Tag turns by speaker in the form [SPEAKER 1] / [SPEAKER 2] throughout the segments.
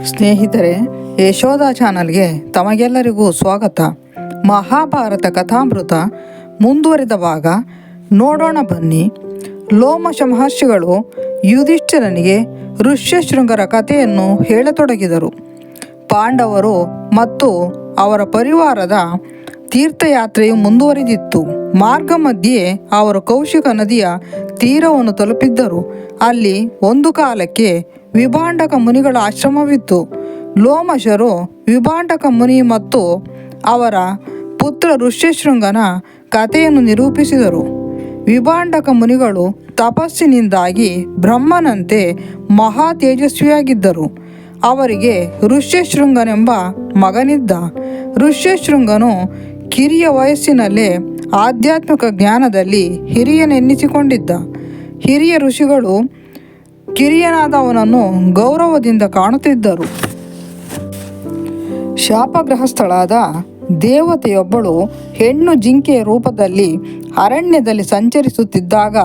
[SPEAKER 1] ಸ್ನೇಹಿತರೆ ಯಶೋಧ ಚಾನಲ್ಗೆ ತಮಗೆಲ್ಲರಿಗೂ ಸ್ವಾಗತ. ಮಹಾಭಾರತ ಕಥಾಮೃತ ಮುಂದುವರಿದ ಭಾಗ. ನೋಡೋಣ ಬನ್ನಿ. ಲೋಮಶ ಮಹರ್ಷಿಗಳು ಯುಧಿಷ್ಠಿರನಿಗೆ ಋಷ್ಯಶೃಂಗರ ಕಥೆಯನ್ನು ಹೇಳತೊಡಗಿದರು. ಪಾಂಡವರು ಮತ್ತು ಅವರ ಪರಿವಾರದ ತೀರ್ಥಯಾತ್ರೆಯು ಮುಂದುವರಿದಿತ್ತು. ಮಾರ್ಗ ಮಧ್ಯೆ ಅವರು ಕೌಶಿಕ ನದಿಯ ತೀರವನ್ನು ತಲುಪಿದ್ದರು. ಅಲ್ಲಿ ಒಂದು ಕಾಲಕ್ಕೆ ವಿಭಾಂಡಕ ಮುನಿಗಳ ಆಶ್ರಮವಿತ್ತು. ಲೋಮಶರು ವಿಭಾಂಡಕ ಮುನಿ ಮತ್ತು ಅವರ ಪುತ್ರ ಋಷ್ಯಶೃಂಗನ ಕಥೆಯನ್ನು ನಿರೂಪಿಸಿದರು. ವಿಭಾಂಡಕ ಮುನಿಗಳು ತಪಸ್ಸಿನಿಂದಾಗಿ ಬ್ರಹ್ಮನಂತೆ ಮಹಾ ತೇಜಸ್ವಿಯಾಗಿದ್ದರು. ಅವರಿಗೆ ಋಷ್ಯಶೃಂಗನೆಂಬ ಮಗನಿದ್ದ. ಋಷ್ಯಶೃಂಗನು ಕಿರಿಯ ವಯಸ್ಸಿನಲ್ಲೇ ಆಧ್ಯಾತ್ಮಿಕ ಜ್ಞಾನದಲ್ಲಿ ಹಿರಿಯನೆನ್ನಿಸಿಕೊಂಡಿದ್ದ. ಹಿರಿಯ ಋಷಿಗಳು ಕಿರಿಯನಾದವನನ್ನು ಗೌರವದಿಂದ ಕಾಣುತ್ತಿದ್ದರು. ಶಾಪಗ್ರಹಸ್ಥಳಾದ ದೇವತೆಯೊಬ್ಬಳು ಹೆಣ್ಣು ಜಿಂಕೆಯ ರೂಪದಲ್ಲಿ ಅರಣ್ಯದಲ್ಲಿ ಸಂಚರಿಸುತ್ತಿದ್ದಾಗ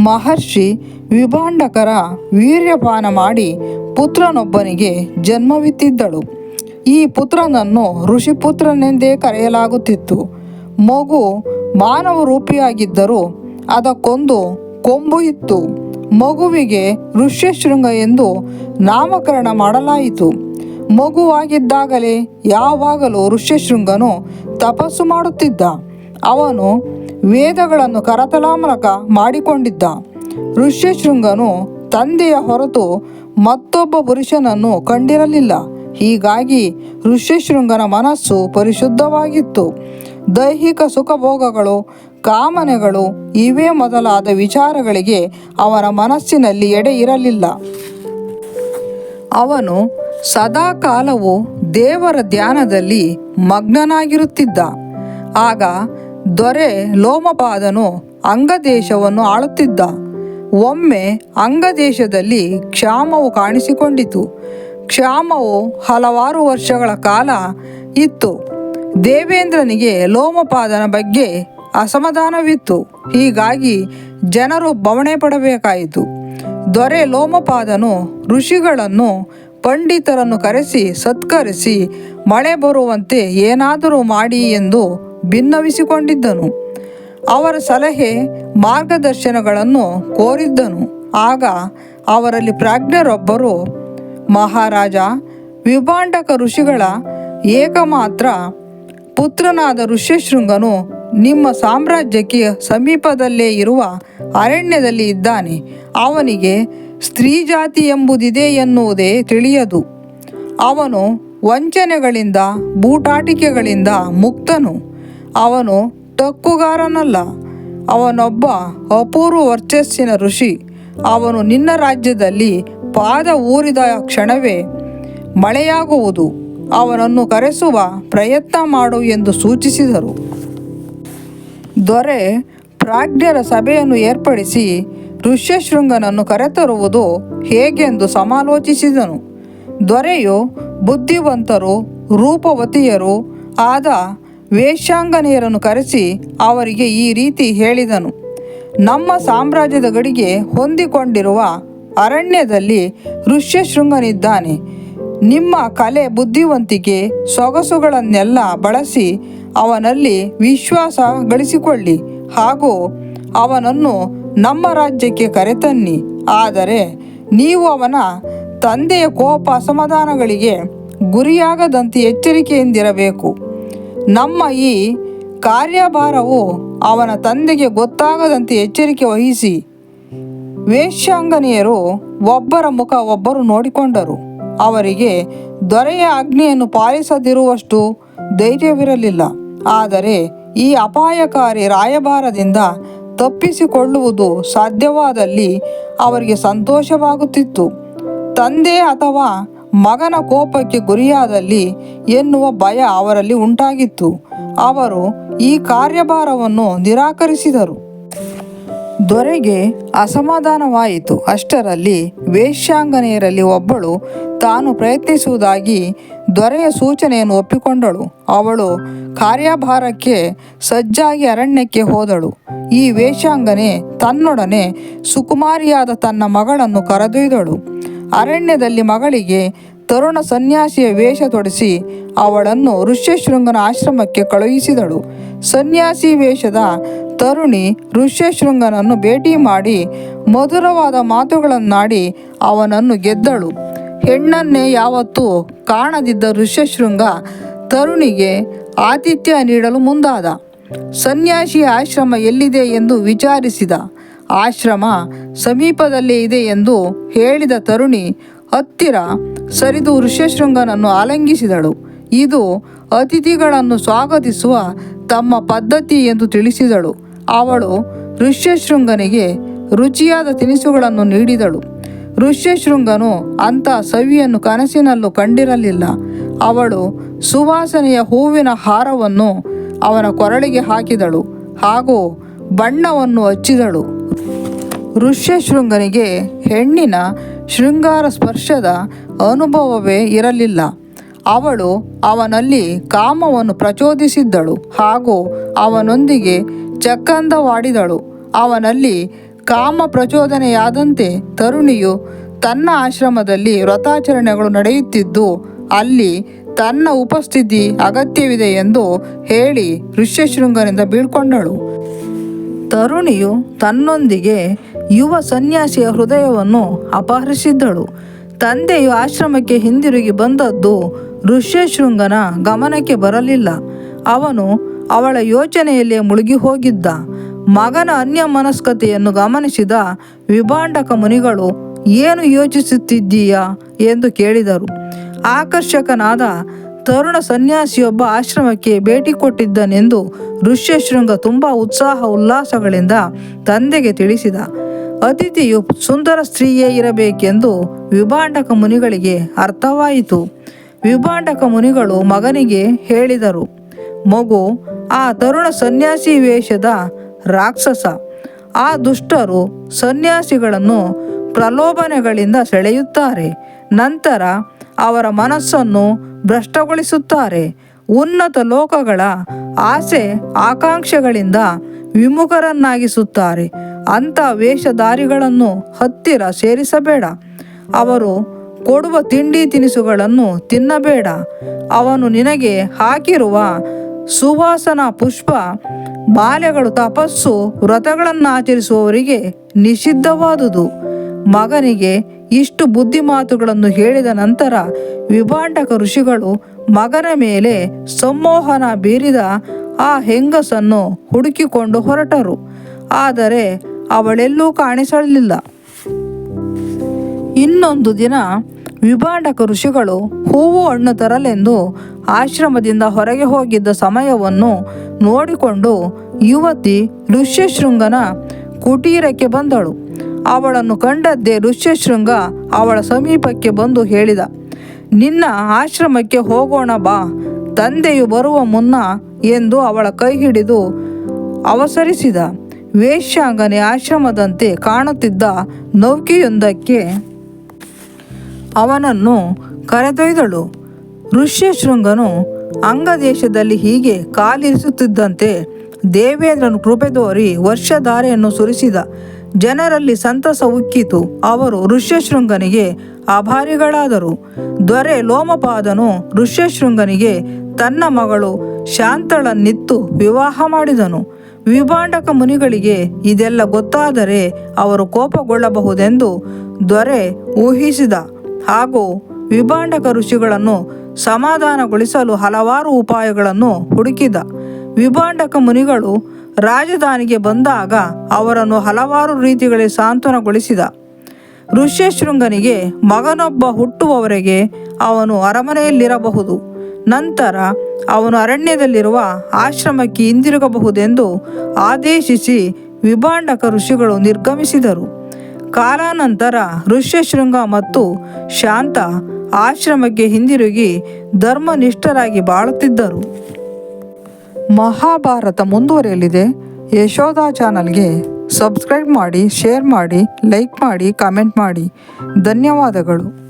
[SPEAKER 1] ಮಹರ್ಷಿ ವಿಭಾಂಡಕರ ವೀರ್ಯಪಾನ ಮಾಡಿ ಪುತ್ರನೊಬ್ಬನಿಗೆ ಜನ್ಮವಿತ್ತಿದ್ದಳು. ಈ ಪುತ್ರನನ್ನು ಋಷಿಪುತ್ರನೆಂದೇ ಕರೆಯಲಾಗುತ್ತಿತ್ತು. ಮಗು ಮಾನವ ರೂಪಿಯಾಗಿದ್ದರೂ ಅದಕ್ಕೊಂದು ಕೊಂಬು ಇತ್ತು. ಮಗುವಿಗೆ ಋಷ್ಯಶೃಂಗ ಎಂದು ನಾಮಕರಣ ಮಾಡಲಾಯಿತು. ಮಗುವಾಗಿದ್ದಾಗಲೇ ಯಾವಾಗಲೂ ಋಷ್ಯಶೃಂಗನು ತಪಸ್ಸು ಮಾಡುತ್ತಿದ್ದ. ಅವನು ವೇದಗಳನ್ನು ಕರತಲಾಮಲಕ ಮಾಡಿಕೊಂಡಿದ್ದ. ಋಷ್ಯಶೃಂಗನು ತಂದೆಯ ಹೊರತು ಮತ್ತೊಬ್ಬ ಪುರುಷನನ್ನು ಕಂಡಿರಲಿಲ್ಲ. ಹೀಗಾಗಿ ಋಷ್ಯಶೃಂಗನ ಮನಸ್ಸು ಪರಿಶುದ್ಧವಾಗಿತ್ತು. ದೈಹಿಕ ಸುಖಭೋಗಗಳು ಕಾಮನೆಗಳು ಇವೇ ಮೊದಲಾದ ವಿಚಾರಗಳಿಗೆ ಅವನ ಮನಸ್ಸಿನಲ್ಲಿ ಎಡೆ ಇರಲಿಲ್ಲ. ಅವನು ಸದಾ ಕಾಲವು ದೇವರ ಧ್ಯಾನದಲ್ಲಿ ಮಗ್ನನಾಗಿರುತ್ತಿದ್ದ. ಆಗ ದೊರೆ ಲೋಮಪಾದನು ಅಂಗದೇಶವನ್ನು ಆಳುತ್ತಿದ್ದ. ಒಮ್ಮೆ ಅಂಗದೇಶದಲ್ಲಿ ಕ್ಷಾಮವು ಕಾಣಿಸಿಕೊಂಡಿತು. ಕ್ಷಾಮವು ಹಲವಾರು ವರ್ಷಗಳ ಕಾಲ ಇತ್ತು. ದೇವೇಂದ್ರನಿಗೆ ಲೋಮಪಾದನ ಬಗ್ಗೆ ಅಸಮಾಧಾನವಿತ್ತು. ಹೀಗಾಗಿ ಜನರು ಬವಣೆ ಪಡಬೇಕಾಯಿತು. ದೊರೆ ಲೋಮಪಾದನು ಋಷಿಗಳನ್ನು, ಪಂಡಿತರನ್ನು ಕರೆಸಿ, ಸತ್ಕರಿಸಿ, ಮಳೆ ಬರುವಂತೆ ಏನಾದರೂ ಮಾಡಿ ಎಂದು ಭಿನ್ನವಿಸಿಕೊಂಡಿದ್ದನು ಅವರ ಸಲಹೆ ಮಾರ್ಗದರ್ಶನಗಳನ್ನು ಕೋರಿದ್ದನು. ಆಗ ಅವರಲ್ಲಿ ಪ್ರಾಜ್ಞರೊಬ್ಬರು, ಮಹಾರಾಜ, ವಿಭಾಂಡಕ ಋಷಿಗಳ ಏಕಮಾತ್ರ ಪುತ್ರನಾದ ಋಷ್ಯಶೃಂಗನು ನಿಮ್ಮ ಸಾಮ್ರಾಜ್ಯಕ್ಕೆ ಸಮೀಪದಲ್ಲೇ ಇರುವ ಅರಣ್ಯದಲ್ಲಿ ಇದ್ದಾನೆ. ಅವನಿಗೆ ಸ್ತ್ರೀ ಜಾತಿ ಎಂಬುದಿದೆ ಎನ್ನುವುದೇ ತಿಳಿಯದು. ಅವನು ವಂಚನೆಗಳಿಂದ, ಬೂಟಾಟಿಕೆಗಳಿಂದ ಮುಕ್ತನು. ಅವನು ತಕ್ಕುಗಾರನಲ್ಲ. ಅವನೊಬ್ಬ ಅಪೂರ್ವ ವರ್ಚಸ್ಸಿನ ಋಷಿ. ಅವನು ನಿನ್ನ ರಾಜ್ಯದಲ್ಲಿ ಪಾದ ಊರಿದ ಕ್ಷಣವೇ ಮಳೆಯಾಗುವುದು. ಅವನನ್ನು ಕರೆಸುವ ಪ್ರಯತ್ನ ಮಾಡು ಎಂದು ಸೂಚಿಸಿದರು. ದೊರೆ ಪ್ರಾಜ್ಞರ ಸಭೆಯನ್ನು ಏರ್ಪಡಿಸಿ ಋಷ್ಯಶೃಂಗನನ್ನು ಕರೆತರುವುದು ಹೇಗೆಂದು ಸಮಾಲೋಚಿಸಿದನು. ದೊರೆಯು ಬುದ್ಧಿವಂತರು, ರೂಪವತಿಯರು ಆದ ವೇಶ್ಯಾಂಗನೆಯರನ್ನು ಕರೆಸಿ ಅವರಿಗೆ ಈ ರೀತಿ ಹೇಳಿದನು. ನಮ್ಮ ಸಾಮ್ರಾಜ್ಯದ ಗಡಿಗೆ ಹೊಂದಿಕೊಂಡಿರುವ ಅರಣ್ಯದಲ್ಲಿ ಋಷ್ಯಶೃಂಗನಿದ್ದಾನೆ. ನಿಮ್ಮ ಕಲೆ ಬುದ್ಧಿವಂತಿಕೆ ಸೊಗಸುಗಳನ್ನೆಲ್ಲ ಬಳಸಿ ಅವನಲ್ಲಿ ವಿಶ್ವಾಸ ಗಳಿಸಿಕೊಳ್ಳಿ ಹಾಗೂ ಅವನನ್ನು ನಮ್ಮ ರಾಜ್ಯಕ್ಕೆ ಕರೆತನ್ನಿ. ಆದರೆ ನೀವು ಅವನ ತಂದೆಯ ಕೋಪ ಅಸಮಾಧಾನಗಳಿಗೆ ಗುರಿಯಾಗದಂತೆ ಎಚ್ಚರಿಕೆಯಿಂದಿರಬೇಕು. ನಮ್ಮ ಈ ಕಾರ್ಯಭಾರವು ಅವನ ತಂದೆಗೆ ಗೊತ್ತಾಗದಂತೆ ಎಚ್ಚರಿಕೆ ವಹಿಸಿ. ವೇಶ್ಯಾಂಗನೆಯರು ಒಬ್ಬರ ಮುಖ ಒಬ್ಬರು ನೋಡಿಕೊಂಡರು. ಅವರಿಗೆ ದೊರೆಯ ಅಗ್ನಿಯನ್ನು ಪಾಲಿಸದಿರುವಷ್ಟು ಧೈರ್ಯವಿರಲಿಲ್ಲ. ಆದರೆ ಈ ಅಪಾಯಕಾರಿ ರಾಯಭಾರದಿಂದ ತಪ್ಪಿಸಿಕೊಳ್ಳುವುದು ಸಾಧ್ಯವಾದಲ್ಲಿ ಅವರಿಗೆ ಸಂತೋಷವಾಗುತ್ತಿತ್ತು. ತಂದೆ ಅಥವಾ ಮಗನ ಕೋಪಕ್ಕೆ ಗುರಿಯಾದಲ್ಲಿ ಎನ್ನುವ ಭಯ ಅವರಲ್ಲಿ ಉಂಟಾಗಿತ್ತು. ಅವರು ಈ ಕಾರ್ಯಭಾರವನ್ನು ನಿರಾಕರಿಸಿದರು. ದೊರೆಗೆ ಅಸಮಾಧಾನವಾಯಿತು. ಅಷ್ಟರಲ್ಲಿ ವೇಶ್ಯಾಂಗನೆಯರಲ್ಲಿ ಒಬ್ಬಳು ತಾನು ಪ್ರಯತ್ನಿಸುವುದಾಗಿ ದೊರೆಯ ಸೂಚನೆಯನ್ನು ಒಪ್ಪಿಕೊಂಡಳು. ಅವಳು ಕಾರ್ಯಭಾರಕ್ಕೆ ಸಜ್ಜಾಗಿ ಅರಣ್ಯಕ್ಕೆ ಹೋದಳು. ಈ ವೇಷಾಂಗನೆ ತನ್ನೊಡನೆ ಸುಕುಮಾರಿಯಾದ ತನ್ನ ಮಗಳನ್ನು ಕರೆದೊಯ್ದಳು. ಅರಣ್ಯದಲ್ಲಿ ಮಗಳಿಗೆ ತರುಣ ಸನ್ಯಾಸಿಯ ವೇಷ ತೊಡಿಸಿ ಅವಳನ್ನು ಋಷ್ಯಶೃಂಗನ ಆಶ್ರಮಕ್ಕೆ ಕಳುಹಿಸಿದಳು. ಸನ್ಯಾಸಿ ವೇಷದ ತರುಣಿ ಋಷ್ಯಶೃಂಗನನ್ನು ಭೇಟಿ ಮಾಡಿ ಮಧುರವಾದ ಮಾತುಗಳನ್ನಾಡಿ ಅವನನ್ನು ಗೆದ್ದಳು. ಹೆಣ್ಣನ್ನೇ ಯಾವತ್ತೂ ಕಾಣದಿದ್ದ ಋಷ್ಯಶೃಂಗ ತರುಣಿಗೆ ಆತಿಥ್ಯ ನೀಡಲು ಮುಂದಾದ. ಸನ್ಯಾಸಿ ಆಶ್ರಮ ಎಲ್ಲಿದೆ ಎಂದು ವಿಚಾರಿಸಿದ. ಆಶ್ರಮ ಸಮೀಪದಲ್ಲೇ ಇದೆ ಎಂದು ಹೇಳಿದ ತರುಣಿ ಹತ್ತಿರ ಸರಿದು ಋಷ್ಯಶೃಂಗನನ್ನು ಆಲಂಗಿಸಿದಳು. ಇದು ಅತಿಥಿಗಳನ್ನು ಸ್ವಾಗತಿಸುವ ತಮ್ಮ ಪದ್ಧತಿ ಎಂದು ತಿಳಿಸಿದಳು. ಅವಳು ಋಷ್ಯಶೃಂಗನಿಗೆ ರುಚಿಯಾದ ತಿನಿಸುಗಳನ್ನು ನೀಡಿದಳು. ಋಷ್ಯಶೃಂಗನು ಅಂಥ ಸವಿಯನ್ನು ಕನಸಿನಲ್ಲೂ ಕಂಡಿರಲಿಲ್ಲ. ಅವಳು ಸುವಾಸನೆಯ ಹೂವಿನ ಹಾರವನ್ನು ಅವನ ಕೊರಳಿಗೆ ಹಾಕಿದಳು ಹಾಗೂ ಬಣ್ಣವನ್ನು ಹಚ್ಚಿದಳು. ಋಷ್ಯಶೃಂಗನಿಗೆ ಹೆಣ್ಣಿನ ಶೃಂಗಾರ ಸ್ಪರ್ಶದ ಅನುಭವವೇ ಇರಲಿಲ್ಲ. ಅವಳು ಅವನಲ್ಲಿ ಕಾಮವನ್ನು ಪ್ರಚೋದಿಸಿದ್ದಳು ಹಾಗೂ ಅವನೊಂದಿಗೆ ಚಕ್ಕಂದವಾಡಿದಳು ಅವನಲ್ಲಿ ಕಾಮ ಪ್ರಚೋದನೆಯಾದಂತೆ ತರುಣಿಯು ತನ್ನ ಆಶ್ರಮದಲ್ಲಿ ವ್ರತಾಚರಣೆಗಳು ನಡೆಯುತ್ತಿದ್ದು, ಅಲ್ಲಿ ತನ್ನ ಉಪಸ್ಥಿತಿ ಅಗತ್ಯವಿದೆ ಎಂದು ಹೇಳಿ ಋಷ್ಯಶೃಂಗನಿಂದ ಬೀಳ್ಕೊಂಡಳು. ತರುಣಿಯು ತನ್ನೊಂದಿಗೆ ಯುವ ಸನ್ಯಾಸಿಯ ಹೃದಯವನ್ನು ಅಪಹರಿಸಿದ್ದಳು. ತಂದೆಯು ಆಶ್ರಮಕ್ಕೆ ಹಿಂದಿರುಗಿ ಬಂದದ್ದು ಋಷ್ಯಶೃಂಗನ ಗಮನಕ್ಕೆ ಬರಲಿಲ್ಲ. ಅವನು ಅವಳ ಯೋಚನೆಯಲ್ಲಿ ಮುಳುಗಿ ಹೋಗಿದ್ದ ಮಗನ ಅನ್ಯ ಮನಸ್ಕತೆಯನ್ನು ಗಮನಿಸಿದ ವಿಭಾಂಡಕ ಮುನಿಗಳು, ಏನು ಯೋಚಿಸುತ್ತಿದ್ದೀಯಾ? ಎಂದು ಕೇಳಿದರು. ಆಕರ್ಷಕನಾದ ತರುಣ ಸನ್ಯಾಸಿಯೊಬ್ಬ ಆಶ್ರಮಕ್ಕೆ ಭೇಟಿ ಕೊಟ್ಟಿದ್ದನೆಂದು ಋಷ್ಯಶೃಂಗ ತುಂಬ ಉತ್ಸಾಹ, ಉಲ್ಲಾಸಗಳಿಂದ ತಂದೆಗೆ ತಿಳಿಸಿದ. ಅತಿಥಿಯು ಸುಂದರ ಸ್ತ್ರೀಯೇ ಇರಬೇಕೆಂದು ವಿಭಾಂಡಕ ಮುನಿಗಳಿಗೆ ಅರ್ಥವಾಯಿತು. ವಿಭಾಂಡಕ ಮುನಿಗಳು ಮಗನಿಗೆ ಹೇಳಿದರು, ಮಗು, ಆ ತರುಣ ಸನ್ಯಾಸಿ ವೇಷದ ರಾಕ್ಷಸ, ಆ ದುಷ್ಟರು ಸನ್ಯಾಸಿಗಳನ್ನು ಪ್ರಲೋಭನೆಗಳಿಂದ ಸೆಳೆಯುತ್ತಾರೆ, ನಂತರ ಅವರ ಮನಸ್ಸನ್ನು ಭ್ರಷ್ಟಗೊಳಿಸುತ್ತಾರೆ, ಉನ್ನತ ಲೋಕಗಳ ಆಸೆ ಆಕಾಂಕ್ಷೆಗಳಿಂದ ವಿಮುಖರನ್ನಾಗಿಸುತ್ತಾರೆ, ಅಂಥ ವೇಷಧಾರಿಗಳನ್ನು ಹತ್ತಿರ ಸೇರಿಸಬೇಡ, ಅವರು ಕೊಡುವ ತಿಂಡಿ ತಿನಿಸುಗಳನ್ನು ತಿನ್ನಬೇಡ. ಅವನು ನಿನಗೆ ಹಾಕಿರುವ ಸುವಾಸನ ಪುಷ್ಪ ಮಾಲೆಗಳು ತಪಸ್ಸು ವ್ರತಗಳನ್ನು ಆಚರಿಸುವವರಿಗೆ ನಿಷಿದ್ಧವಾದುದು. ಮಗನಿಗೆ ಇಷ್ಟು ಬುದ್ಧಿ ಮಾತುಗಳನ್ನು ಹೇಳಿದ ನಂತರ ವಿಭಾಂಡಕ ಋಷಿಗಳು ಮಗನ ಮೇಲೆ ಸಂಮೋಹನ ಬೀರಿದ ಆ ಹೆಂಗಸನ್ನು ಹುಡುಕಿಕೊಂಡು ಹೊರಟರು. ಆದರೆ ಅವಳೆಲ್ಲೂ ಕಾಣಿಸಲಿಲ್ಲ. ಇನ್ನೊಂದು ದಿನ ವಿಭಾಂಡಕ ಋಷಿಗಳು ಹೂವು ಹಣ್ಣು ತರಲೆಂದು ಆಶ್ರಮದಿಂದ ಹೊರಗೆ ಹೋಗಿದ್ದ ಸಮಯವನ್ನು ನೋಡಿಕೊಂಡು ಯುವತಿ ಋಷ್ಯಶೃಂಗನ ಕುಟೀರಕ್ಕೆ ಬಂದಳು. ಅವಳನ್ನು ಕಂಡದ್ದೇ ಋಷ್ಯಶೃಂಗ ಅವಳ ಸಮೀಪಕ್ಕೆ ಬಂದು ಹೇಳಿದ, ನಿನ್ನ ಆಶ್ರಮಕ್ಕೆ ಹೋಗೋಣ ಬಾ, ತಂದೆಯು ಬರುವ ಮುನ್ನ ಎಂದು ಅವಳ ಕೈ ಹಿಡಿದು ಅವಸರಿಸಿದ. ವೇಶ್ಯಾಂಗನೆ ಆಶ್ರಮದಂತೆ ಕಾಣುತ್ತಿದ್ದ ನೌಕೆಯೊಂದಕ್ಕೆ ಅವನನ್ನು ಕರೆದೊಯ್ದಳು. ಋಷ್ಯಶೃಂಗನು ಅಂಗದೇಶದಲ್ಲಿ ಹೀಗೆ ಕಾಲಿರಿಸುತ್ತಿದ್ದಂತೆ ದೇವೇಂದ್ರನು ಕೃಪೆ ತೋರಿ ವರ್ಷಧಾರೆಯನ್ನು ಸುರಿಸಿದ. ಜನರಲ್ಲಿ ಸಂತಸ ಉಕ್ಕಿತು. ಅವರು ಋಷ್ಯಶೃಂಗನಿಗೆ ಆಭಾರಿಗಳಾದರು. ದೊರೆ ಲೋಮಪಾದನು ಋಷ್ಯಶೃಂಗನಿಗೆ ತನ್ನ ಮಗಳು ಶಾಂತಳನ್ನಿತ್ತು ವಿವಾಹ ಮಾಡಿದನು. ವಿಭಾಂಡಕ ಮುನಿಗಳಿಗೆ ಇದೆಲ್ಲ ಗೊತ್ತಾದರೆ ಅವರು ಕೋಪಗೊಳ್ಳಬಹುದೆಂದು ದೊರೆ ಊಹಿಸಿದ. ಹಾಗೂ ವಿಭಾಂಡಕ ಋಷಿಗಳನ್ನು ಸಮಾಧಾನಗೊಳಿಸಲು ಹಲವಾರು ಉಪಾಯಗಳನ್ನು ಹುಡುಕಿದ. ವಿಭಾಂಡಕ ಮುನಿಗಳು ರಾಜಧಾನಿಗೆ ಬಂದಾಗ ಅವರನ್ನು ಹಲವಾರು ರೀತಿಗಳಲ್ಲಿ ಸಾಂತ್ವನಗೊಳಿಸಿದ. ಋಷ್ಯಶೃಂಗನಿಗೆ ಮಗನೊಬ್ಬ ಹುಟ್ಟುವವರೆಗೆ ಅವನು ಅರಮನೆಯಲ್ಲಿರಬಹುದು. ನಂತರ ಅವನು ಅರಣ್ಯದಲ್ಲಿರುವ ಆಶ್ರಮಕ್ಕೆ ಹಿಂದಿರುಗಬಹುದೆಂದು ಆದೇಶಿಸಿ ವಿಭಾಂಡಕ ಋಷಿಗಳು ನಿರ್ಗಮಿಸಿದರು. ಕಾಲಾನಂತರ ಋಷ್ಯಶೃಂಗ ಮತ್ತು ಶಾಂತ ಆಶ್ರಮಕ್ಕೆ ಹಿಂದಿರುಗಿ ಧರ್ಮನಿಷ್ಠರಾಗಿ ಬಾಳುತ್ತಿದ್ದರು. ಮಹಾಭಾರತ ಮುಂದುವರಿಯಲಿದೆ. ಯಶೋಧ ಚಾನಲ್ಗೆ ಸಬ್ಸ್ಕ್ರೈಬ್ ಮಾಡಿ, ಶೇರ್ ಮಾಡಿ, ಲೈಕ್ ಮಾಡಿ, ಕಾಮೆಂಟ್ ಮಾಡಿ. ಧನ್ಯವಾದಗಳು.